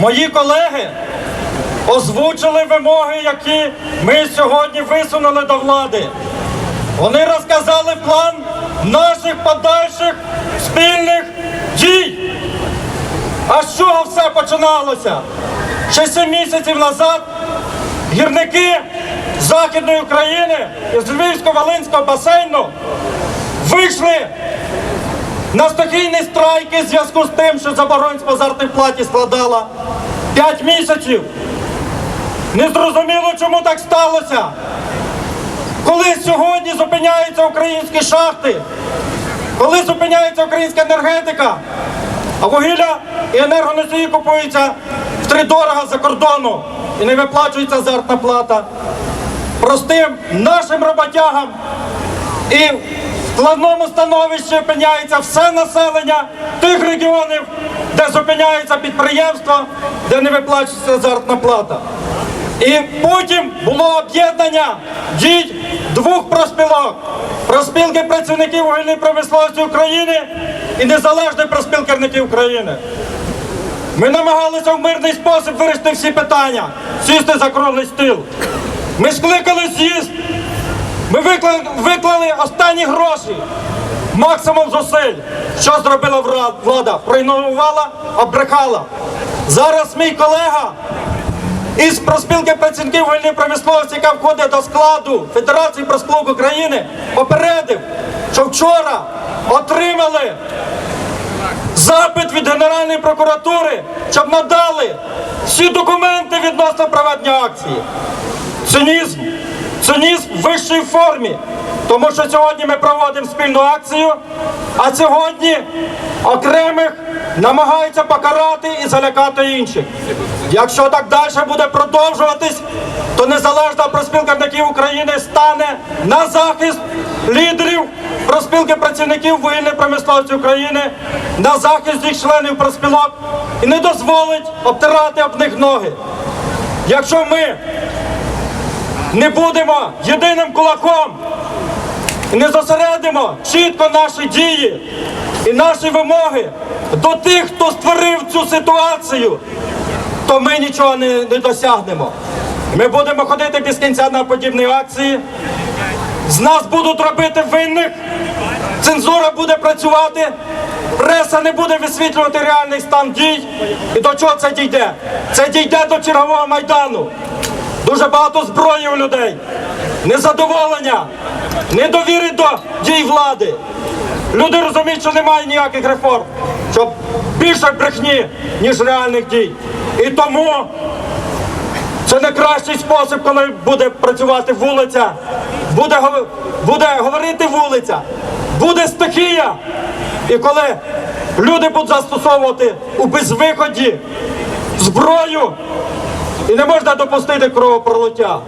Мої колеги озвучили вимоги, які ми сьогодні висунули до влади. Вони розказали план наших подальших спільних дій. А з чого все починалося? Ще сім місяців назад гірники Західної України із Львівсько-Волинського басейну вийшли на стихійні страйки в зв'язку з тим, що забороненість по платі складала 5 місяців. Не зрозуміло, чому так сталося. Коли сьогодні зупиняються українські шахти, коли зупиняється українська енергетика, а вугілля і енергоносії купуються втридорога за кордону і не виплачується заробітна плата. Простим нашим роботягам і складному становищі опиняється все населення тих регіонів, де зупиняється підприємство, де не виплачується заробітна плата. І потім було об'єднання дій двох проспілок. Проспілки працівників вугільної промисловості України і незалежної проспілки України. Ми намагалися в мирний спосіб вирішити всі питання, сісти за круглий стіл. Ми скликали з'їзд, ми виклали, виклали останні гроші, максимум зусиль. Що зробила влада? Проігнорувала, обрехала. Зараз мій колега із проспілки працівників вугільної промисловості, яка входить до складу Федерації проспілок України, попередив, що вчора отримали запит від Генеральної прокуратури, щоб надали всі документи відносно проведення акції. Цинізм, цинізм в вищій формі. Тому що сьогодні ми проводимо спільну акцію, а сьогодні окремих намагаються покарати і залякати інших. Якщо так далі буде продовжуватись, то незалежна проспілка України стане на захист лідерів проспілки працівників вугільної промисловості України, на захист їх членів проспілок і не дозволить обтирати об них ноги. Якщо ми не будемо єдиним кулаком не зосередимо чітко наші дії і наші вимоги до тих, хто створив цю ситуацію, то ми нічого не, не досягнемо. Ми будемо ходити без кінця на подібні акції. З нас будуть робити винних, цензура буде працювати, преса не буде висвітлювати реальний стан дій. І до чого це дійде? Це дійде до чергового майдану. Дуже багато зброї у людей, незадоволення, недовіри до дій влади. Люди розуміють, що немає ніяких реформ, що більше брехні, ніж реальних дій. І тому це не кращий спосіб, коли буде працювати вулиця, буде, буде говорити вулиця, буде стихія. І коли люди будуть застосовувати у безвиході зброю, і не можна допустити кровопролиття.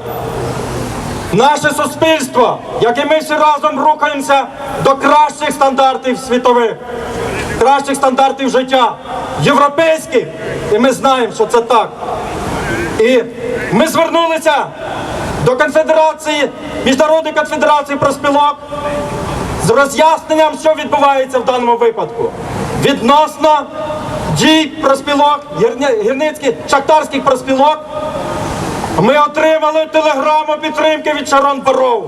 Наше суспільство, як і ми всі разом рухаємося до кращих стандартів світових, кращих стандартів життя, європейських, і ми знаємо, що це так. І ми звернулися до конфедерації, Міжнародної конфедерації проспілок з роз'ясненням, що відбувається в даному випадку. Відносно дій проспілок, гірницьких, шахтарських проспілок, ми отримали телеграму підтримки від Шарон Бароу.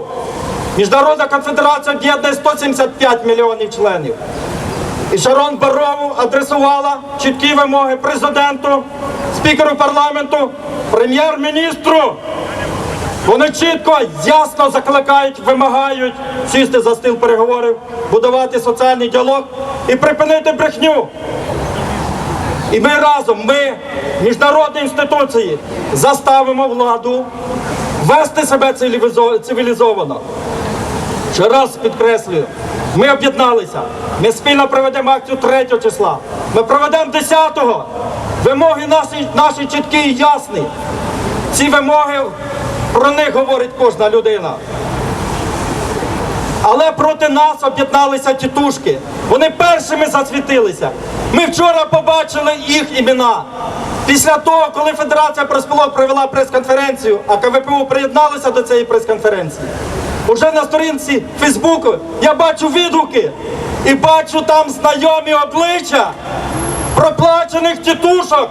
Міжнародна конфедерація об'єднує 175 мільйонів членів. І Шарон Барову адресувала чіткі вимоги президенту, спікеру парламенту, прем'єр-міністру. Вони чітко, ясно закликають, вимагають сісти за стіл переговорів, будувати соціальний діалог і припинити брехню. І ми разом, ми, міжнародні інституції, заставимо владу вести себе цивілізовано. Ще раз підкреслюю, ми об'єдналися. Ми спільно проведемо акцію 3 числа. Ми проведемо 10-го. Вимоги наші, наші чіткі і ясні. Ці вимоги про них говорить кожна людина. Але проти нас об'єдналися тітушки. Вони першими засвітилися. Ми вчора побачили їх імена. Після того, коли Федерація проспілок провела прес-конференцію, а КВПУ приєдналися до цієї прес-конференції. Уже на сторінці Фейсбуку я бачу відгуки і бачу там знайомі обличчя проплачених тітушок,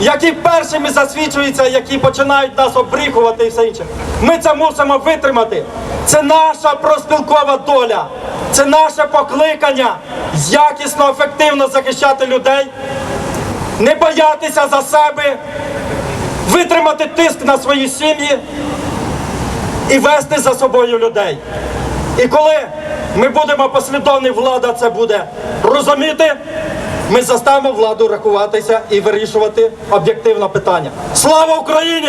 які першими засвідчуються, які починають нас обріхувати і все інше. Ми це мусимо витримати. Це наша проспілкова доля, це наше покликання якісно, ефективно захищати людей, не боятися за себе, витримати тиск на свої сім'ї і вести за собою людей. І коли ми будемо послідовні, влада це буде розуміти, ми заставимо владу рахуватися і вирішувати об'єктивно питання. Слава Україні!